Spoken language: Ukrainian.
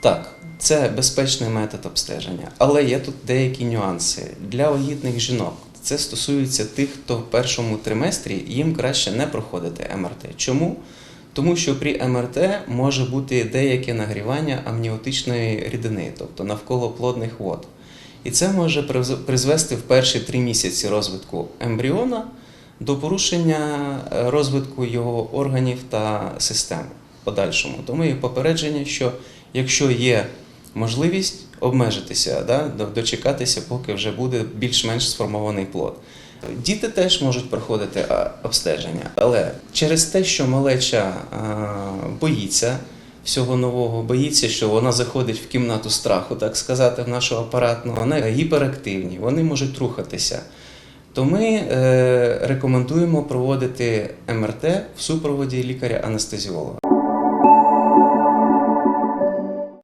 Так, це безпечний метод обстеження, але є тут деякі нюанси. Для вагітних жінок це стосується тих, хто в першому триместрі їм краще не проходити МРТ. Чому? Тому що при МРТ може бути деяке нагрівання амніотичної рідини, тобто навколо плодних вод. І це може приз- призвести в перші три місяці розвитку ембріона до порушення е, розвитку його органів та систем в подальшому. Тому є попередження, що якщо є можливість обмежитися, да, дочекатися, поки вже буде більш-менш сформований плод. Діти теж можуть проходити обстеження, але через те, що малеча боїться всього нового, боїться, що вона заходить в кімнату страху, так сказати, в нашу апаратну, вони гіперактивні, вони можуть рухатися. То ми е, рекомендуємо проводити МРТ в супроводі лікаря-анестезіолога.